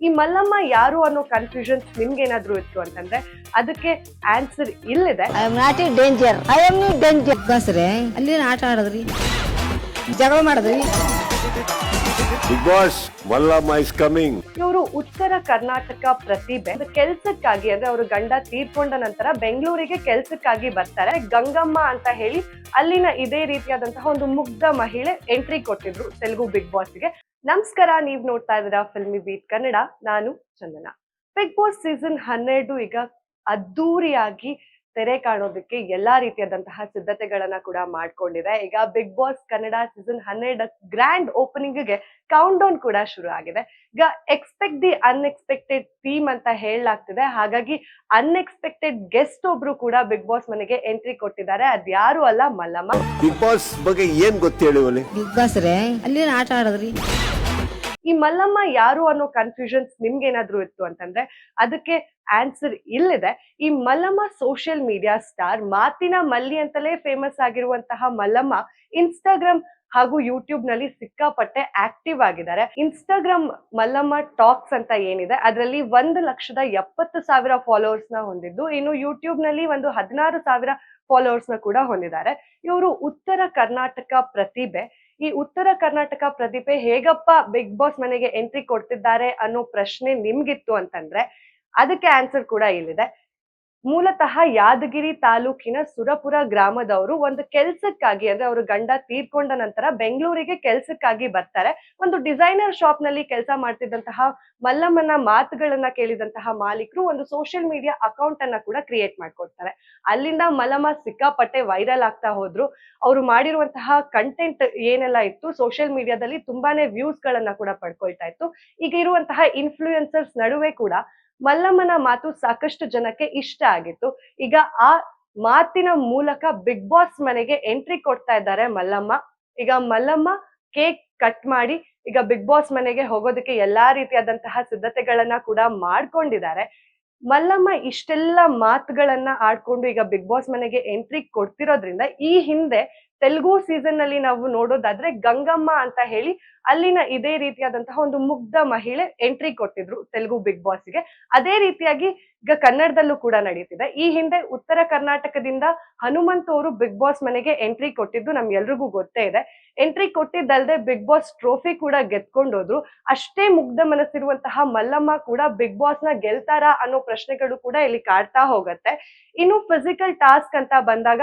ಈ ಮಲ್ಲಮ್ಮ ಯಾರು ಅನ್ನೋ ಕನ್ಫ್ಯೂಷನ್ಸ್ ಏನಾದ್ರು ಇತ್ತು ಅಂತಂದ್ರೆ ಅದಕ್ಕೆ ಆನ್ಸರ್ ಇಲ್ಲಿದೆ. I am not danger I am danger ಬಸ್ರೆ ಅಲ್ಲಿ ಆಟ ಆಡದ್ರಿ? ಜಗಳ ಮಾಡಿದ್ರಿ? Big boss Mallamma is coming ಇವರು ಉತ್ತರ ಕರ್ನಾಟಕ ಪ್ರತಿಭೆ. ಕೆಲ್ಸಕ್ಕಾಗಿ ಅಂದ್ರೆ ಅವರು ಗಂಡ ತೀರ್ಕೊಂಡ ನಂತರ ಬೆಂಗಳೂರಿಗೆ ಕೆಲ್ಸಕ್ಕಾಗಿ ಬರ್ತಾರೆ. ಗಂಗಮ್ಮ ಅಂತ ಹೇಳಿ ಅಲ್ಲಿನ ಇದೇ ರೀತಿಯಾದಂತಹ ಒಂದು ಮುಗ್ಧ ಮಹಿಳೆ ಎಂಟ್ರಿ ಕೊಟ್ಟಿದ್ರು ತೆಲುಗು ಬಿಗ್ ಬಾಸ್ಗೆ ನಮಸ್ಕಾರ ನೀವ್ ನೋಡ್ತಾ ಇದ್ದೀರಾ ಫಿಲ್ಮಿ ಬೀಟ್ ಕನ್ನಡ ನಾನು ಚಂದನ. ಬಿಗ್ ಬಾಸ್ ಸೀಸನ್ ಹನ್ನೆರಡು ಈಗ ಅದ್ದೂರಿಯಾಗಿ ತೆರೆ ಕಾಣೋದಕ್ಕೆ ಎಲ್ಲಾ ರೀತಿಯಾದಂತಹ ಸಿದ್ಧತೆಗಳನ್ನ ಕೂಡ ಮಾಡ್ಕೊಂಡಿದೆ. ಈಗ ಬಿಗ್ ಬಾಸ್ ಕನ್ನಡ ಸೀಸನ್ ಹನ್ನೆರಡ ಗ್ರ್ಯಾಂಡ್ ಓಪನಿಂಗ್ಗೆ ಕೌಂಟ್ ಡೌನ್ ಕೂಡ ಶುರು ಆಗಿದೆ. ಈಗ ಎಕ್ಸ್ಪೆಕ್ಟ್ ದಿ ಅನ್ಎಕ್ಸ್ಪೆಕ್ಟೆಡ್ ಥೀಮ್ ಅಂತ ಹೇಳಲಾಗ್ತಿದೆ. ಹಾಗಾಗಿ ಅನ್ಎಕ್ಸ್ಪೆಕ್ಟೆಡ್ ಗೆಸ್ಟ್ ಒಬ್ರು ಕೂಡ ಬಿಗ್ ಬಾಸ್ ಮನೆಗೆ ಎಂಟ್ರಿ ಕೊಟ್ಟಿದ್ದಾರೆ. ಅದ್ಯಾರು ಅಲ್ಲ ಮಲ್ಲಮ್ಮ. ಬಿಗ್ ಬಾಸ್ ಬಗ್ಗೆ ಏನ್ ಗೊತ್ತೇಳಿ ಬಿಗ್ ಬಾಸ್ ಅಲ್ಲಿ ಆಟ ಆಡದ್ರಿ. ಈ ಮಲ್ಲಮ್ಮ ಯಾರು ಅನ್ನೋ ಕನ್ಫ್ಯೂಷನ್ಸ್ ನಿಮ್ಗೇನಾದ್ರೂ ಇತ್ತು ಅಂತಂದ್ರೆ, ಅದಕ್ಕೆ ಆನ್ಸರ್ ಇಲ್ಲಿದೆ. ಈ ಮಲ್ಲಮ್ಮ ಸೋಷಿಯಲ್ ಮೀಡಿಯಾ ಸ್ಟಾರ್ ಮಾತಿನ ಮಲ್ಲಿ ಅಂತಲೇ ಫೇಮಸ್ ಆಗಿರುವಂತಹ ಮಲ್ಲಮ್ಮ ಇನ್ಸ್ಟಾಗ್ರಾಮ್ ಹಾಗೂ ಯೂಟ್ಯೂಬ್ನಲ್ಲಿ ಸಿಕ್ಕಾಪಟ್ಟೆ ಆಕ್ಟಿವ್ ಆಗಿದ್ದಾರೆ. ಇನ್ಸ್ಟಾಗ್ರಾಮ್ ಮಲ್ಲಮ್ಮ ಟಾಕ್ಸ್ ಅಂತ ಏನಿದೆ, ಅದರಲ್ಲಿ ಒಂದು ಲಕ್ಷದ ಎಪ್ಪತ್ತು ಸಾವಿರ ಫಾಲೋವರ್ಸ್ನ ಹೊಂದಿದ್ದು, ಇನ್ನು ಯೂಟ್ಯೂಬ್ನಲ್ಲಿ ಒಂದು ಹದಿನಾರು ಸಾವಿರ ಫಾಲೋವರ್ಸ್ನ ಕೂಡ ಹೊಂದಿದ್ದಾರೆ. ಇವರು ಉತ್ತರ ಕರ್ನಾಟಕ ಪ್ರತಿಭೆ. ಈ ಉತ್ತರ ಕರ್ನಾಟಕ ಪ್ರತಿಭೆ ಹೇಗಪ್ಪ ಬಿಗ್ ಬಾಸ್ ಮನೆಗೆ ಎಂಟ್ರಿ ಕೊಡ್ತಿದ್ದಾರೆ ಅನ್ನೋ ಪ್ರಶ್ನೆ ನಿಮ್ಗಿತ್ತು ಅಂತಂದ್ರೆ, ಅದಕ್ಕೆ ಆನ್ಸರ್ ಕೂಡ ಇಲ್ಲಿದೆ. ಮೂಲತಃ ಯಾದಗಿರಿ ತಾಲೂಕಿನ ಸುರಪುರ ಗ್ರಾಮದವರು ಒಂದು ಕೆಲ್ಸಕ್ಕಾಗಿ, ಅಂದ್ರೆ ಅವರು ಗಂಡ ತೀರ್ಕೊಂಡ ನಂತರ ಬೆಂಗಳೂರಿಗೆ ಕೆಲ್ಸಕ್ಕಾಗಿ ಬರ್ತಾರೆ. ಒಂದು ಡಿಸೈನರ್ ಶಾಪ್ನಲ್ಲಿ ಕೆಲಸ ಮಾಡ್ತಿದ್ದಂತಹ ಮಲ್ಲಮ್ಮನ ಮಾತುಗಳನ್ನ ಕೇಳಿದಂತಹ ಮಾಲೀಕರು ಒಂದು ಸೋಷಿಯಲ್ ಮೀಡಿಯಾ ಅಕೌಂಟ್ ಅನ್ನ ಕೂಡ ಕ್ರಿಯೇಟ್ ಮಾಡ್ಕೊಡ್ತಾರೆ. ಅಲ್ಲಿಂದ ಮಲ್ಲಮ್ಮ ಸಿಕ್ಕಾಪಟ್ಟೆ ವೈರಲ್ ಆಗ್ತಾ ಹೋದ್ರು. ಅವರು ಮಾಡಿರುವಂತಹ ಕಂಟೆಂಟ್ ಏನೆಲ್ಲ ಇತ್ತು, ಸೋಷಿಯಲ್ ಮೀಡಿಯಾದಲ್ಲಿ ತುಂಬಾನೇ ವ್ಯೂಸ್ ಗಳನ್ನ ಕೂಡ ಪಡ್ಕೊಳ್ತಾ ಇತ್ತು. ಈಗ ಇರುವಂತಹ ಇನ್ಫ್ಲೂಯೆನ್ಸರ್ಸ್ ನಡುವೆ ಕೂಡ ಮಲ್ಲಮ್ಮನ ಮಾತು ಸಾಕಷ್ಟು ಜನಕ್ಕೆ ಇಷ್ಟ ಆಗಿತ್ತು. ಈಗ ಆ ಮಾತಿನ ಮೂಲಕ ಬಿಗ್ ಬಾಸ್ ಮನೆಗೆ ಎಂಟ್ರಿ ಕೊಡ್ತಾ ಇದ್ದಾರೆ ಮಲ್ಲಮ್ಮ. ಈಗ ಮಲ್ಲಮ್ಮ ಕೇಕ್ ಕಟ್ ಮಾಡಿ ಈಗ ಬಿಗ್ ಬಾಸ್ ಮನೆಗೆ ಹೋಗೋದಕ್ಕೆ ಎಲ್ಲಾ ರೀತಿಯಾದಂತಹ ಸಿದ್ಧತೆಗಳನ್ನ ಕೂಡ ಮಾಡ್ಕೊಂಡಿದ್ದಾರೆ. ಮಲ್ಲಮ್ಮ ಇಷ್ಟೆಲ್ಲ ಮಾತುಗಳನ್ನ ಆಡ್ಕೊಂಡು ಈಗ ಬಿಗ್ ಬಾಸ್ ಮನೆಗೆ ಎಂಟ್ರಿ ಕೊಡ್ತಿರೋದ್ರಿಂದ ಈ ಹಿಂದೆ ತೆಲುಗು ಸೀಸನ್ನಲ್ಲಿ ನಾವು ನೋಡೋದಾದ್ರೆ ಗಂಗಮ್ಮ ಅಂತ ಹೇಳಿ ಅಲ್ಲಿನ ಇದೇ ರೀತಿಯಾದಂತಹ ಒಂದು ಮುಗ್ಧ ಮಹಿಳೆ ಎಂಟ್ರಿ ಕೊಟ್ಟಿದ್ರು ತೆಲುಗು ಬಿಗ್ ಬಾಸ್ಗೆ ಅದೇ ರೀತಿಯಾಗಿ ಈಗ ಕನ್ನಡದಲ್ಲೂ ಕೂಡ ನಡೀತಿದೆ. ಈ ಹಿಂದೆ ಉತ್ತರ ಕರ್ನಾಟಕದಿಂದ ಹನುಮಂತ್ ಅವರು ಬಿಗ್ ಬಾಸ್ ಮನೆಗೆ ಎಂಟ್ರಿ ಕೊಟ್ಟಿದ್ದು ನಮ್ಗೆಲ್ರಿಗೂ ಗೊತ್ತೇ ಇದೆ. ಎಂಟ್ರಿ ಕೊಟ್ಟಿದ್ದಲ್ದೆ ಬಿಗ್ ಬಾಸ್ ಟ್ರೋಫಿ ಕೂಡ ಗೆದ್ಕೊಂಡೋದ್ರು. ಅಷ್ಟೇ ಮುಗ್ಧ ಮನಸ್ಸಿರುವಂತಹ ಮಲ್ಲಮ್ಮ ಕೂಡ ಬಿಗ್ ಬಾಸ್ನ ಗೆಲ್ತಾರಾ ಅನ್ನೋ ಪ್ರಶ್ನೆಗಳು ಕೂಡ ಇಲ್ಲಿ ಕಾಡ್ತಾ ಹೋಗತ್ತೆ. ಇನ್ನು ಫಿಸಿಕಲ್ ಟಾಸ್ಕ್ ಅಂತ ಬಂದಾಗ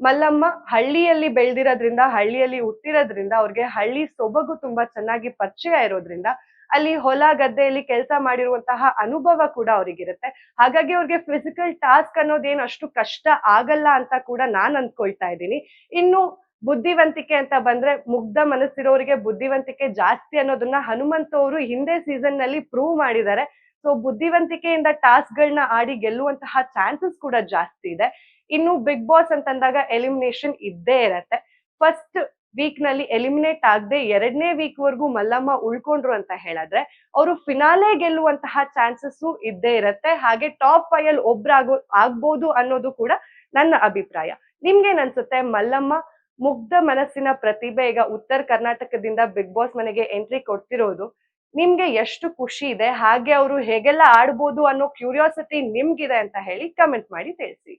ಮಲ್ಲಮ್ಮ ಹಳ್ಳಿಯಲ್ಲಿ ಬೆಳೆದಿರೋದ್ರಿಂದ, ಹಳ್ಳಿಯಲ್ಲಿ ಹುಟ್ಟಿರೋದ್ರಿಂದ ಅವ್ರಿಗೆ ಹಳ್ಳಿ ಸೊಬಗು ತುಂಬಾ ಚೆನ್ನಾಗಿ ಪರಿಚಯ ಇರೋದ್ರಿಂದ ಅಲ್ಲಿ ಹೊಲ ಗದ್ದೆಯಲ್ಲಿ ಕೆಲಸ ಮಾಡಿರುವಂತಹ ಅನುಭವ ಕೂಡ ಅವ್ರಿಗಿರುತ್ತೆ. ಹಾಗಾಗಿ ಅವ್ರಿಗೆ ಫಿಸಿಕಲ್ ಟಾಸ್ಕ್ ಅನ್ನೋದೇನು ಅಷ್ಟು ಕಷ್ಟ ಆಗಲ್ಲ ಅಂತ ಕೂಡ ನಾನ್ ಅನ್ಕೊಳ್ತಾ ಇದ್ದೀನಿ. ಇನ್ನು ಬುದ್ಧಿವಂತಿಕೆ ಅಂತ ಬಂದ್ರೆ ಮುಗ್ಧ ಮನಸ್ಸಿರೋರಿಗೆ ಬುದ್ಧಿವಂತಿಕೆ ಜಾಸ್ತಿ ಅನ್ನೋದನ್ನ ಹನುಮಂತ ಅವರು ಹಿಂದೆ ಸೀಸನ್ನಲ್ಲಿ ಪ್ರೂವ್ ಮಾಡಿದ್ದಾರೆ. ಸೊ ಬುದ್ಧಿವಂತಿಕೆಯಿಂದ ಟಾಸ್ಕ್ ಗಳನ್ನ ಆಡಿ ಗೆಲ್ಲುವಂತಹ ಚಾನ್ಸಸ್ ಕೂಡ ಜಾಸ್ತಿ ಇದೆ. ಇನ್ನು ಬಿಗ್ ಬಾಸ್ ಅಂತಂದಾಗ ಎಲಿಮಿನೇಷನ್ ಇದ್ದೇ ಇರತ್ತೆ. ಫಸ್ಟ್ ವೀಕ್ನಲ್ಲಿ ಎಲಿಮಿನೇಟ್ ಆಗದೆ ಎರಡನೇ ವೀಕ್ ವರೆಗೂ ಮಲ್ಲಮ್ಮ ಉಳ್ಕೊಂಡ್ರು ಅಂತ ಹೇಳಿದ್ರೆ, ಅವರು ಫಿನಾಲೆ ಗೆಲ್ಲುವಂತಹ ಚಾನ್ಸಸ್ ಇದ್ದೇ ಇರತ್ತೆ. ಹಾಗೆ ಟಾಪ್ ಫೈವ್ ಅಲ್ಲಿ ಒಬ್ರಾಗೋ, ಆಗ್ಬೋದು ಅನ್ನೋದು ಕೂಡ ನನ್ನ ಅಭಿಪ್ರಾಯ. ನಿಮ್ಗೇನ್ ಅನ್ಸುತ್ತೆ ಮಲ್ಲಮ್ಮ ಮುಗ್ಧ ಮನಸ್ಸಿನ ಪ್ರತಿಭೆ, ಈಗ ಉತ್ತರ ಕರ್ನಾಟಕದಿಂದ ಬಿಗ್ ಬಾಸ್ ಮನೆಗೆ ಎಂಟ್ರಿ ಕೊಡ್ತಿರೋದು ನಿಮ್ಗೆ ಎಷ್ಟು ಖುಷಿ ಇದೆ? ಹಾಗೆ ಅವರು ಹೇಗೆಲ್ಲ ಆಡ್ಬೋದು ಅನ್ನೋ ಕ್ಯೂರಿಯಾಸಿಟಿ ನಿಮ್ಗಿದೆ ಅಂತ ಹೇಳಿ ಕಮೆಂಟ್ ಮಾಡಿ ತಿಳಿಸಿ.